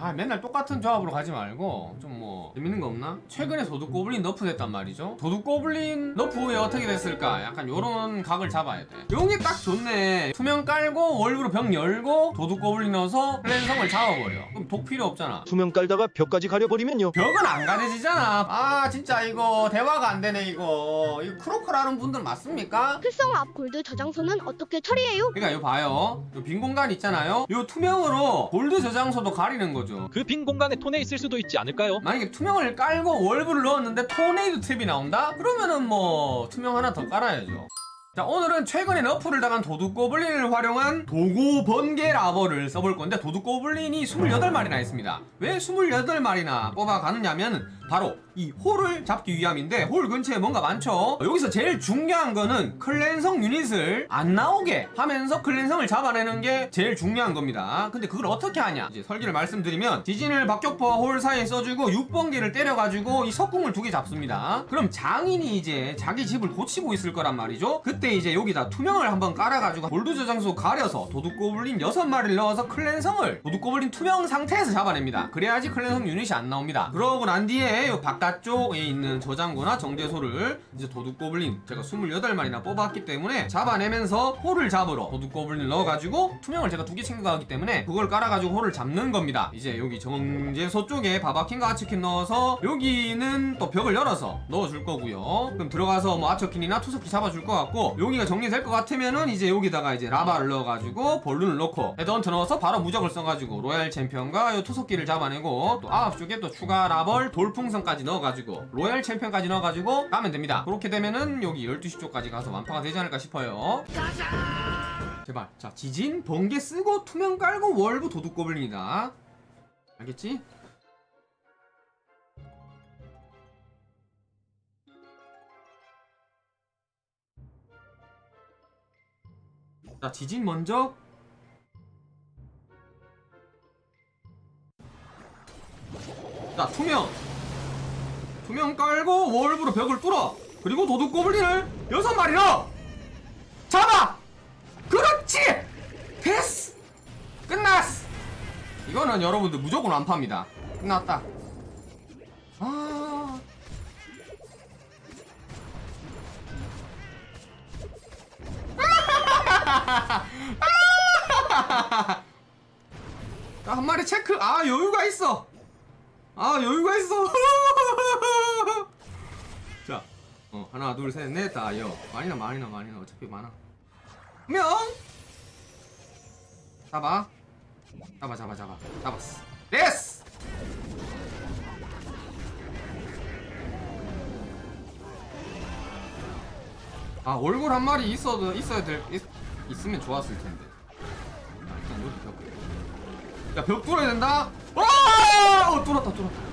아 맨날 똑같은 조합으로 가지 말고 좀 뭐 재밌는 거 없나? 최근에 도둑 고블린 너프 됐단 말이죠 도둑 고블린 너프 후에 어떻게 됐을까? 약간 요런 각을 잡아야 돼 용이 딱 좋네 투명 깔고 월브로 벽 열고 도둑 고블린 넣어서 클랜성을 잡아버려 그럼 독 필요 없잖아 투명 깔다가 벽까지 가려버리면요. 벽은 안 가려지잖아 아 진짜 이거 대화가 안 되네 이거 이거 크로커라는 분들 맞습니까? 필성 앞 골드 저장소는 어떻게 처리해요? 그러니까 이거 봐요 요 빈 공간 있잖아요 요 투명으로 골드 저장소도 가리는 거죠 그 빈 공간에 톤에 있을 수도 있지 않을까요? 만약에 투명을 깔고 월브를 넣었는데 토네이도 탭이 나온다? 그러면은 뭐 투명 하나 더 깔아야죠 자 오늘은 최근에 너프를 당한 도둑 고블린을 활용한 도고 번개 라버를 써볼 건데 도둑 고블린이 28마리나 있습니다 왜 28마리나 뽑아가느냐면 바로 이 홀을 잡기 위함인데 홀 근처에 뭔가 많죠? 여기서 제일 중요한 거는 클랜성 유닛을 안 나오게 하면서 클랜성을 잡아내는 게 제일 중요한 겁니다. 근데 그걸 어떻게 하냐? 이제 설계를 말씀드리면 지진을 박격포와 홀 사이에 써주고 6번개를 때려가지고 이 석궁을 두 개 잡습니다. 그럼 장인이 이제 자기 집을 고치고 있을 거란 말이죠. 그때 이제 여기다 투명을 한번 깔아가지고 골드 저장소 가려서 도둑고블린 6마리를 넣어서 클랜성을 도둑고블린 투명 상태에서 잡아냅니다. 그래야지 클랜성 유닛이 안 나옵니다. 그러고 난 뒤에 이 바깥쪽에 있는 저장고나 정제소를 이제 도둑 고블린 제가 28마리나 뽑았기 때문에 잡아내면서 홀을 잡으러 도둑 고블린 넣어가지고 투명을 제가 두 개 챙겨가기 때문에 그걸 깔아가지고 홀을 잡는 겁니다. 이제 여기 정제소 쪽에 바바킨과 아츠킨 넣어서 여기는 또 벽을 열어서 넣어줄 거고요. 그럼 들어가서 뭐 아처킨이나 투석기 잡아줄 것 같고 여기가 정리될 것 같으면은 이제 여기다가 이제 라바를 넣어가지고 볼룬을 넣고 헤드헌트 넣어서 바로 무적을 써가지고 로얄 챔피언과 요 투석기를 잡아내고 또 아홉 쪽에 또 추가 라벌 돌풍 선까지 넣어가지고 로얄 챔피언까지 넣어가지고 가면 됩니다. 그렇게 되면은 여기 12시 쪽까지 가서 완파가 되지 않을까 싶어요. 제발. 자 지진 번개 쓰고 투명 깔고 월부 도둑 고블린이다. 알겠지? 자 지진 먼저. 자 투명 투명 깔고 월브로 벽을 뚫어. 그리고 도둑 고블린을 여섯 마리 넣어 잡아! 그렇지! 됐어! 끝났어! 이거는 여러분들 무조건 완파입니다. 끝났다. 아. 자, 한 마리 체크. 아, 여유가 있어. 아, 여유가 있어. 어, 하나, 둘, 셋, 넷, 다, 여. 많이 나, 많이 나, 많이 나. 어차피 많아. 명! 잡아. 잡아, 잡아, 잡아. 잡았어. 됐어! 아, 얼굴 한 마리 있어도, 있어야 될, 있, 있으면 좋았을 텐데. 아, 일단 여기 벽. 야, 벽 뚫어야 된다. 와! 어, 뚫었다, 뚫었다.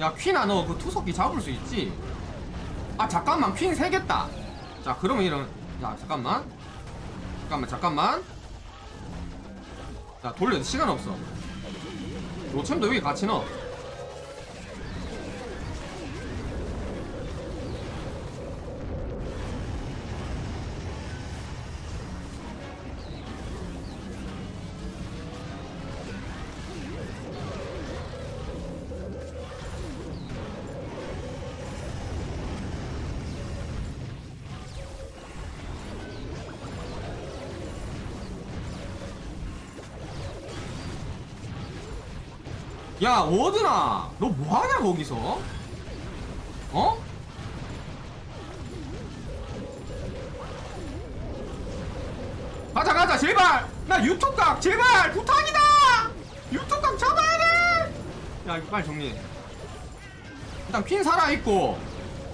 야, 퀸아, 너 그 투석기 잡을 수 있지? 아, 잠깐만, 퀸 세겠다. 자, 그러면 이런, 야, 잠깐만. 잠깐만, 잠깐만. 자, 돌려, 시간 없어. 로챔도 여기 같이 넣어. 야 워드나 너 뭐하냐 거기서? 어? 가자 가자 제발! 나 유튜브 각 제발! 부탁이다! 유튜브 각 잡아야 돼야 이거 빨리 정리해. 일단 퀸 살아있고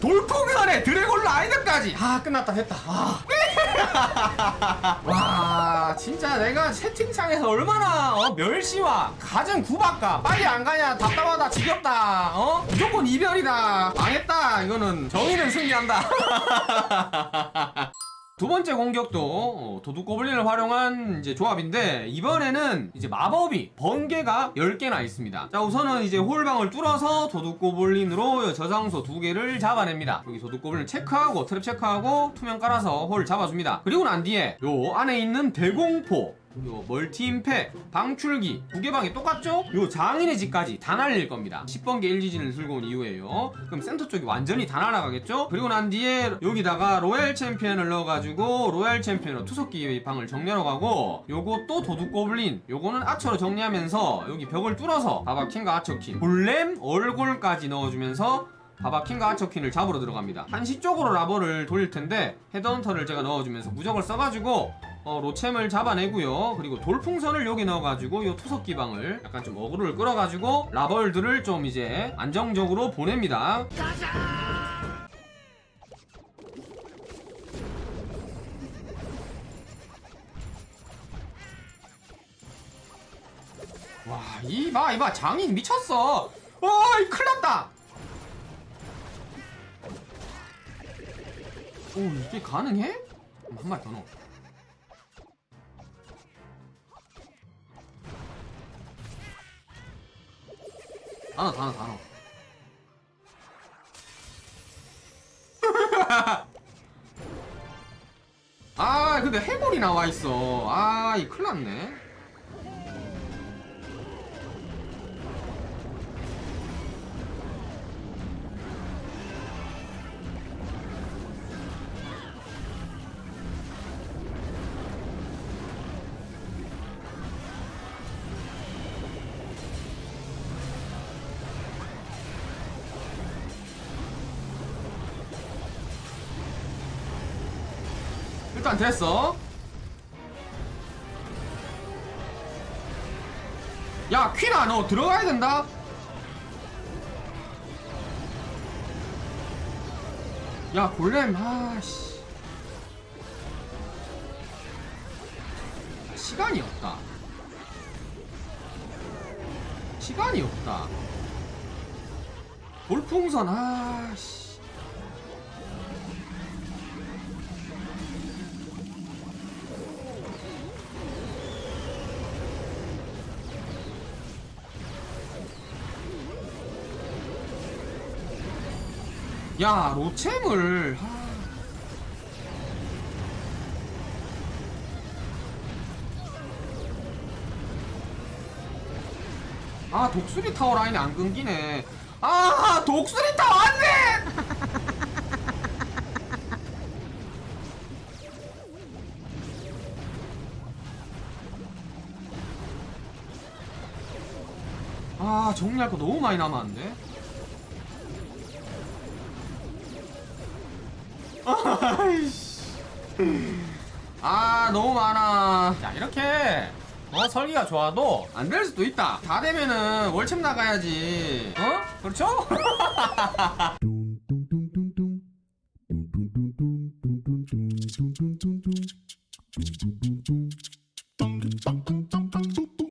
돌풍 선에 드래곤 라이드까지. 아 끝났다 됐다. 아. 와 진짜 내가 채팅창에서 얼마나 어, 멸시와 가정 구박가. 빨리 안 가냐. 답답하다. 지겹다. 어? 무조건 이별이다. 망했다. 이거는 정의는 승리한다 두 번째 공격도 어, 도둑 고블린을 활용한 이제 조합인데 이번에는 이제 마법이 번개가 10개나 있습니다. 자 우선은 이제 홀방을 뚫어서 도둑 고블린으로 저장소 두 개를 잡아냅니다. 여기 도둑 고블린 체크하고 트랩 체크하고 투명 깔아서 홀 잡아줍니다. 그리고 난 뒤에 요 안에 있는 대공포 요 멀티 임팩, 방출기 두개 방이 똑같죠? 요 장인의 집까지 다 날릴 겁니다 10번개 1지진을 들고 온 이후에요 그럼 센터 쪽이 완전히 다 날아가겠죠? 그리고 난 뒤에 여기다가 로얄 챔피언을 넣어가지고 로얄 챔피언으로 투석기 방을 정리하러 가고 요거 또 도둑 고블린 요거는 아처로 정리하면서 여기 벽을 뚫어서 바바킹과 아처킨 볼렘 얼굴까지 넣어주면서 바바킹과 아처킨을 잡으러 들어갑니다. 한시 쪽으로 라버를 돌릴 텐데 헤드헌터를 제가 넣어주면서 무적을 써가지고 어, 로챔을 잡아내고요. 그리고 돌풍선을 여기 넣어가지고 이 투석 기방을 약간 좀 어그로를 끌어가지고 라벌들을 좀 이제 안정적으로 보냅니다. 와, 이봐, 이봐, 장인 미쳤어. 와, 이 큰일 났다. 오, 이게 가능해? 한 마리 더 넣어. 다 넣어, 다 넣어, 다 넣어. 아, 근데 해골이 나와 있어. 아, 이 큰일 났네. 일단 됐어. 야, 퀴나, 너 들어가야 된다. 야, 골렘, 아씨. 시간이 없다. 시간이 없다. 돌풍선, 아씨. 야, 로챔을. 하... 아, 독수리 타워 라인이 안 끊기네. 아, 독수리 타워 안 돼! 아, 정리할 거 너무 많이 남았는데? 아 너무 많아 자 이렇게 어 설계가 좋아도 안 될 수도 있다 다 되면은 월챔 나가야지 어? 그렇죠?